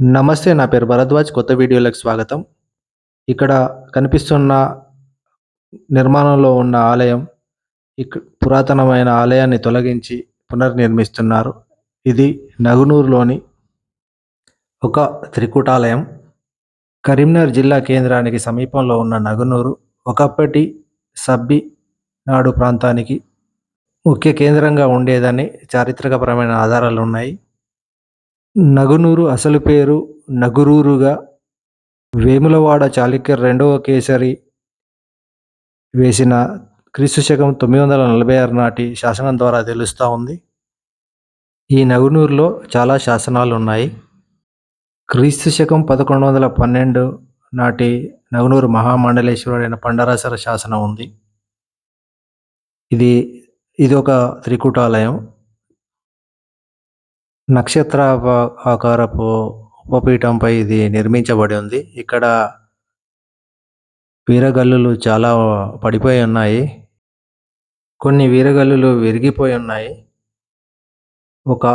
నమస్తే నా పేరు భరద్వాజ్. కొత్త వీడియోలకు స్వాగతం. ఇక్కడ కనిపిస్తున్న నిర్మాణంలో ఉన్న ఆలయం ఇక పురాతనమైన ఆలయాన్ని తొలగించి పునర్నిర్మిస్తున్నారు. ఇది నగునూరులోని ఒక త్రికూటాలయం. కరీంనగర్ జిల్లా కేంద్రానికి సమీపంలో ఉన్న నగునూరు ఒకప్పటి సబ్బి నాడు ప్రాంతానికి ముఖ్య కేంద్రంగా ఉండేదని చారిత్రకపరమైన ఆధారాలు ఉన్నాయి. నగునూరు అసలు పేరు నగురూరుగా వేములవాడ చాళుక్య రెండవ కేసరి వేసిన క్రీస్తు శకం తొమ్మిది వందల నలభై ఆరు నాటి శాసనం ద్వారా తెలుస్తూ ఉంది. ఈ నగునూరులో చాలా శాసనాలు ఉన్నాయి. క్రీస్తు శకం పదకొండు వందల పన్నెండు నాటి నగునూరు మహామండలేశ్వరుడైన పండరాసర శాసనం ఉంది. ఇది ఇది ఒక త్రికూటాలయం. నక్షత్ర ఆకారపు ఉపపీఠంపై ఇది నిర్మించబడి ఉంది. ఇక్కడ వీరగల్లులు చాలా పడిపోయి ఉన్నాయి. కొన్ని వీరగల్లులు విరిగిపోయి ఉన్నాయి. ఒక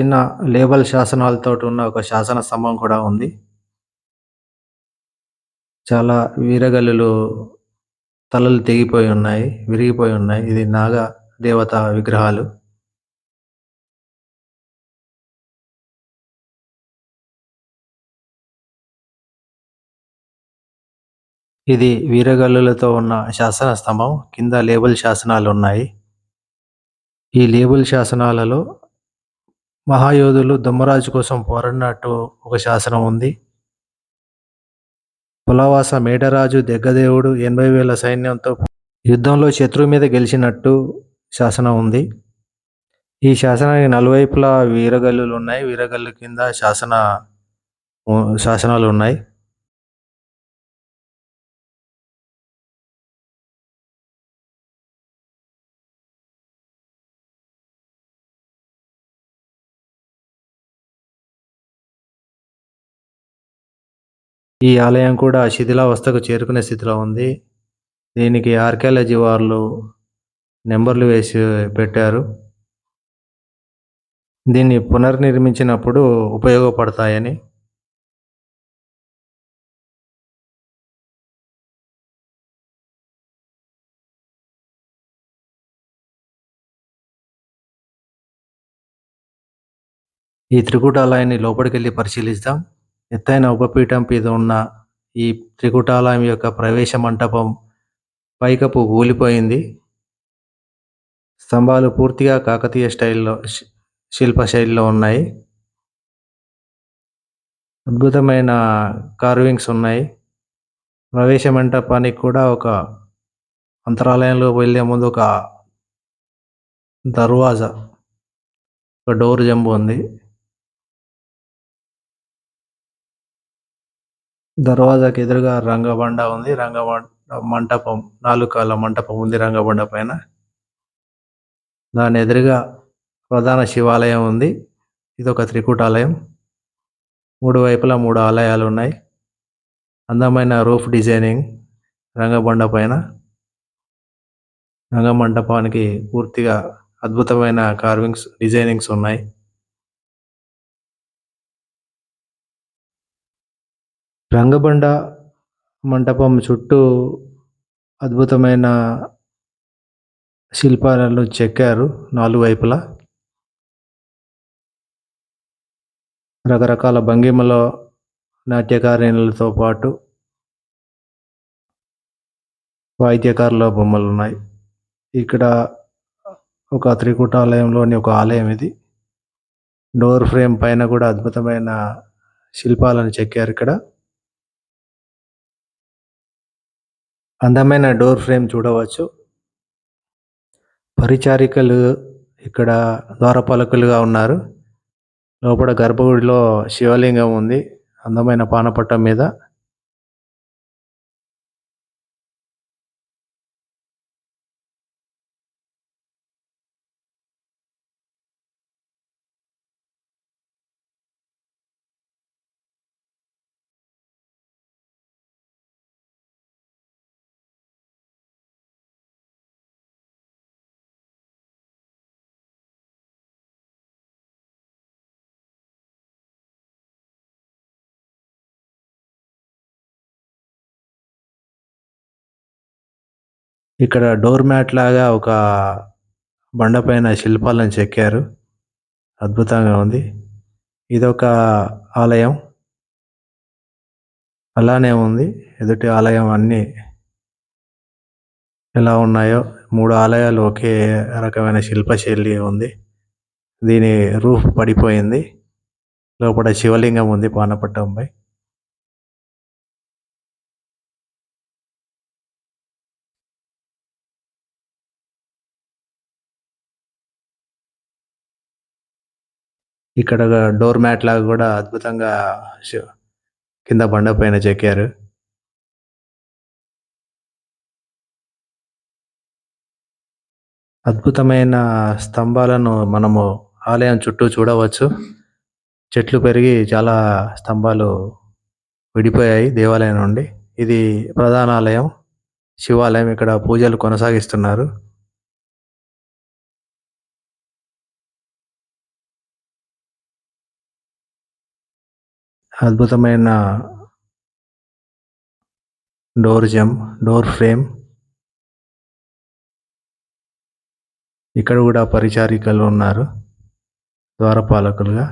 చిన్న లేబల్ శాసనాలతో ఉన్న ఒక శాసన స్తంభం కూడా ఉంది. చాలా వీరగల్లులు తలలు తెగిపోయి ఉన్నాయి విరిగిపోయి ఉన్నాయి. ఇది నాగ దేవత విగ్రహాలు. ఇది వీరగల్లులతో ఉన్న శాసన స్తంభం. కింద లేబుల్ శాసనాలు ఉన్నాయి ఈ లేబుల్ శాసనాలలో మహాయోధులు దొమ్మరాజు కోసం పోరాడినట్టు ఒక శాసనం ఉంది. పులవాస మేడరాజు దెగ్గదేవుడు ఎనభై వేల సైన్యంతో యుద్ధంలో శత్రువు మీద గెలిచినట్టు శాసనం ఉంది. ఈ శాసనానికి నలువైపులా వీరగల్లులు ఉన్నాయి వీరగల్లు కింద శాసన శాసనాలు ఉన్నాయి ఈ ఆలయం కూడా శిథిలావస్థకు చేరుకునే స్థితిలో ఉంది. దీనికి ఆర్కియాలజీ వాళ్ళు నెంబర్లు వేసి పెట్టారు. దీన్ని పునర్నిర్మించినప్పుడు ఉపయోగపడతాయని. ఈ త్రికూటాలయాన్ని లోపలికి వెళ్ళి పరిశీలిస్తాం ఎత్తైన ఉపపీఠం మీద ఉన్న ఈ త్రికుటాలయం యొక్క ప్రవేశ మంటపం పైకప్పు ఊలిపోయింది. స్తంభాలు పూర్తిగా కాకతీయ స్టైల్లో శి- శిల్ప శైలిలో ఉన్నాయి. అద్భుతమైన కార్వింగ్స్ ఉన్నాయి. ప్రవేశ మంటపానికి కూడా ఒక అంతరాలయంలో వెళ్ళే ముందు ఒక దర్వాజా ఒక డోర్ జంబు ఉంది. దర్వాజాకి ఎదురుగా రంగబండ ఉంది. రంగబండ మంటపం నాలుగు కాళ్ళ మంటపం ఉంది రంగబండ పైన. దాని ఎదురుగా ప్రధాన శివాలయం ఉంది. ఇది ఒక త్రికూటాలయం. మూడు వైపులా మూడు ఆలయాలు ఉన్నాయి. అందమైన రూఫ్ డిజైనింగ్ రంగబండ పైన. రంగమంటపానికి పూర్తిగా అద్భుతమైన కార్వింగ్స్ డిజైనింగ్స్ ఉన్నాయి. రంగబండ మంటపం చుట్టూ అద్భుతమైన శిల్పాలను చెక్కారు నాలుగు వైపులా. రకరకాల భంగిమలో నాట్యకారిణులతో పాటు వాయిద్యకారుల బొమ్మలు ఉన్నాయి. ఇక్కడ ఒక త్రికూటాలయంలోని ఒక ఆలయం ఇది. డోర్ ఫ్రేమ్ పైన కూడా అద్భుతమైన శిల్పాలను చెక్కారు ఇక్కడ. అందమైన డోర్ ఫ్రేమ్ చూడవచ్చు. పరిచారికలు ఇక్కడ ద్వారపాలకులుగా ఉన్నారు. లోపల గర్భగుడిలో శివలింగం ఉంది. అందమైన పానపట్టం మీద. ఇక్కడ డోర్ మ్యాట్ లాగా ఒక బండపైన శిల్పాలను చెక్కారు. అద్భుతంగా ఉంది. ఇదొక ఆలయం. అలానే ఉంది. ఎదుటి ఆలయం అన్నీ ఎలా ఉన్నాయో. మూడు ఆలయాలు ఒకే రకమైన శిల్పశైలి ఉంది. దీని రూఫ్ పడిపోయింది. లోపల శివలింగం ఉంది పానపట్టంపై. ఇక్కడ డోర్ మ్యాట్ లాగా కూడా అద్భుతంగా కింద బండ పైన చెక్కారు. అద్భుతమైన స్తంభాలను మనము ఆలయం చుట్టూ చూడవచ్చు. చెట్లు పెరిగి చాలా స్తంభాలు విడిపోయాయి దేవాలయం నుండి. ఇది ప్రధాన ఆలయం శివాలయం. ఇక్కడ పూజలు కొనసాగిస్తున్నారు. అద్భుతమైన డోర్ జమ్ డోర్ ఫ్రేమ్. ఇక్కడ కూడా పరిచారికలు ఉన్నారు ద్వారపాలకులుగా.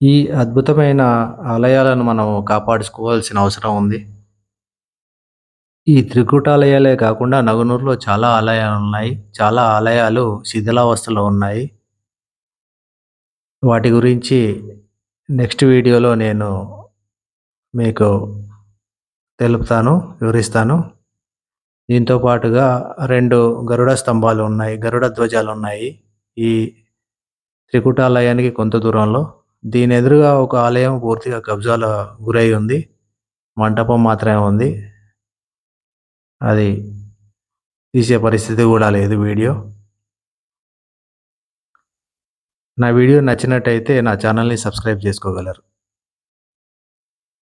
ఈ అద్భుతమైన ఆలయాలను మనం కాపాడుకోవాల్సిన అవసరం ఉంది. ఈ త్రికూటాలయాలే కాకుండా నగునూరులో చాలా ఆలయాలు ఉన్నాయి చాలా ఆలయాలు శిథిలావస్థలో ఉన్నాయి. వాటి గురించి నెక్స్ట్ వీడియోలో నేను మీకు తెలుపుతాను వివరిస్తాను. దీంతో పాటుగా రెండు గరుడ స్తంభాలు ఉన్నాయి గరుడ ధ్వజాలు ఉన్నాయి ఈ త్రికుటాలయానికి కొంత దూరంలో. దీని ఎదురుగా ఒక ఆలయం పూర్తిగా కబ్జాల గురై ఉంది మంటపం మాత్రమే ఉంది. అది తీసే పరిస్థితి కూడా లేదు వీడియో. నా వీడియో నచ్చినట్టయితే నా ఛానల్ని సబ్స్క్రైబ్ చేసుకోగలరు.